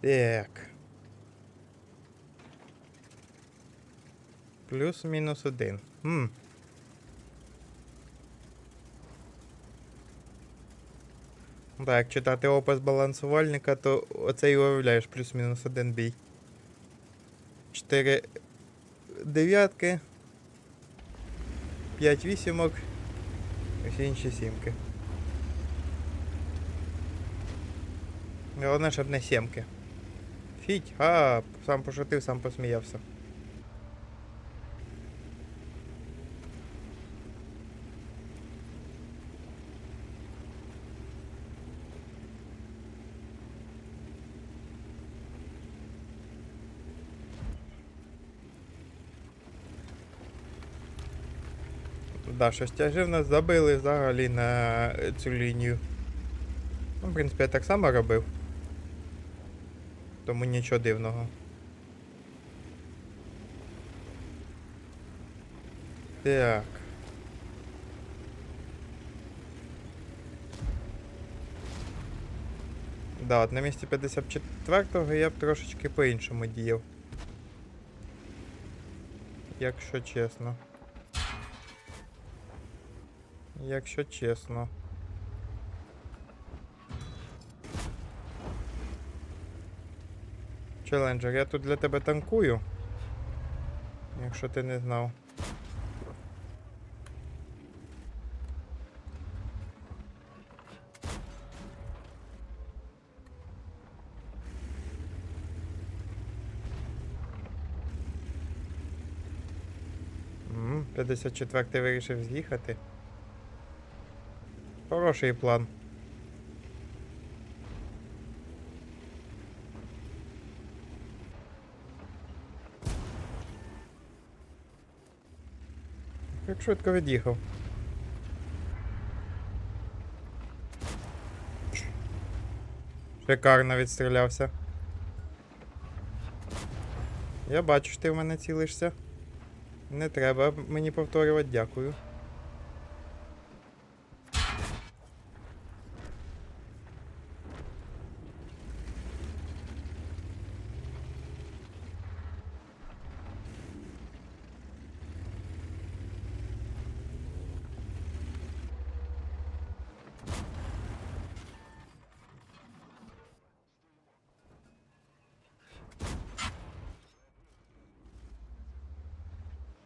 Так. Плюс-мінус один. Хм. Так, читати опис балансувальника, то оце і уявляєш плюс-мінус один бій. Чотири дев'ятки. П'ять вісімок. Всі інші сімки. Головне, щоб не сімки. Фіть, а, сам пошутив, сам посміявся. Да, щось тяжи в нас забили взагалі на цю лінію. Ну, в принципі, я так само робив. Тому нічого дивного. Так. Да, от на місці 54-го я б трошечки по-іншому діяв. Якщо чесно. Якщо чесно. Челенджер, я тут для тебе танкую. Якщо ти не знав. М, 54 вирішив з'їхати. Хороший план. Як швидко від'їхав. Шикарно відстрілявся. Я бачу, що ти в мене цілишся. Не треба мені повторювати, дякую.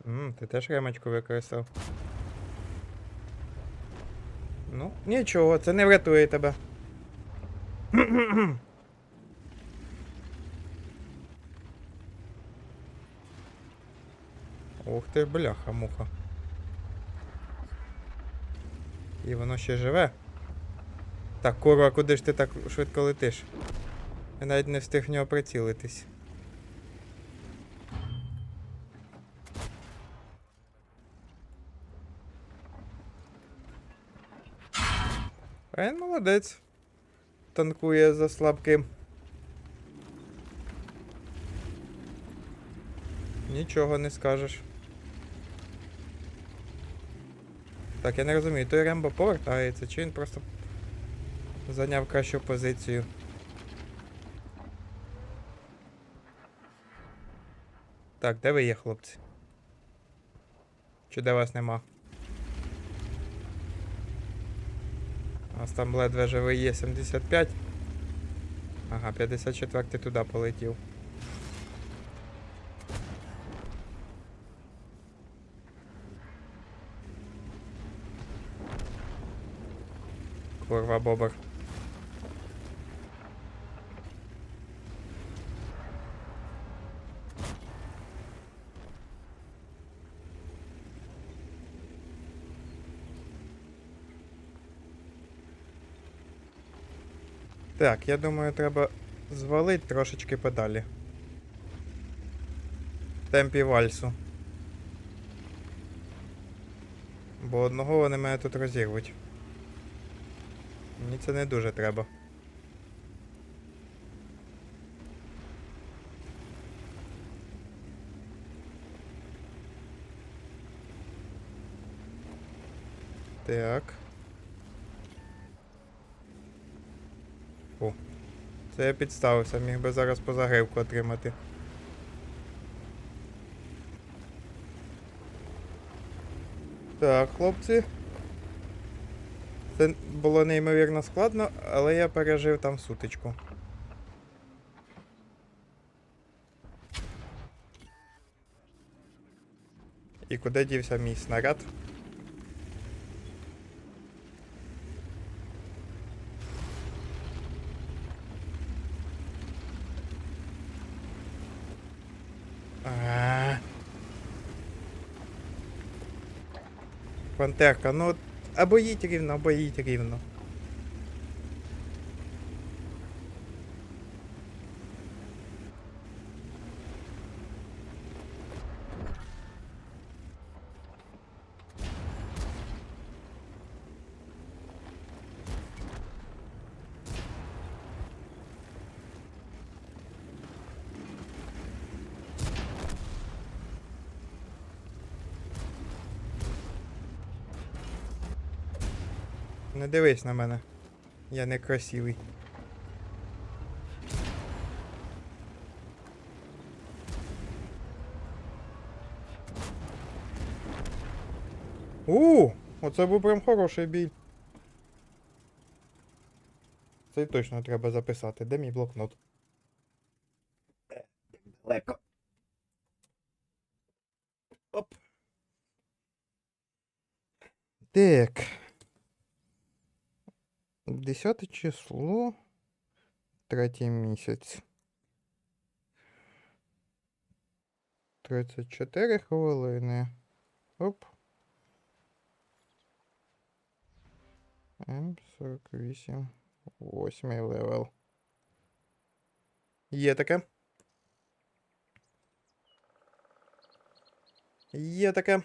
М, ти теж ремочку використав. Ну, нічого, це не врятує тебе. Ух ти, бляха, муха. І воно ще живе. Так, курва, куди ж ти так швидко летиш? Я навіть не встиг в нього прицілитись. А він молодець. Танкує за слабким. Нічого не скажеш. Так, я не розумію, той Рембо повертається, чи він просто зайняв кращу позицію. Так, де ви є, хлопці? Чи де вас нема? Нас там ледве живий є 75. Ага, 54 туди полетів. Курва бобер. Так, я думаю, треба звалити трошечки подалі. В темпі вальсу. Бо одного вони мене тут розірвуть. Мені це не дуже треба. Так. О, Це я підставився, міг би зараз позагривку отримати. Так, хлопці. Це було неймовірно складно, але я пережив там сутичку. І куди дівся мій снаряд? Пантерка, ну або їдь рівно, або їдь рівно. Не дивись на мене. Я не красивий. У, оце був прям хороший біль. Це точно треба записати. Де мій блокнот? 10 число, третій місяць. 34 хвилини. Оп. М48. Восьмий левел. Є таке. Є таке.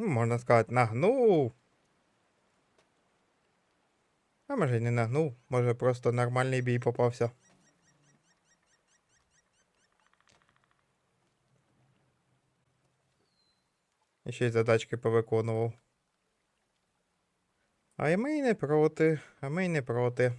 Ну, можна сказати, нагнув. А може й не нагнув, може просто нормальний бій попався. І ще й задачки повиконував. А й ми й не проти, а ми й не проти.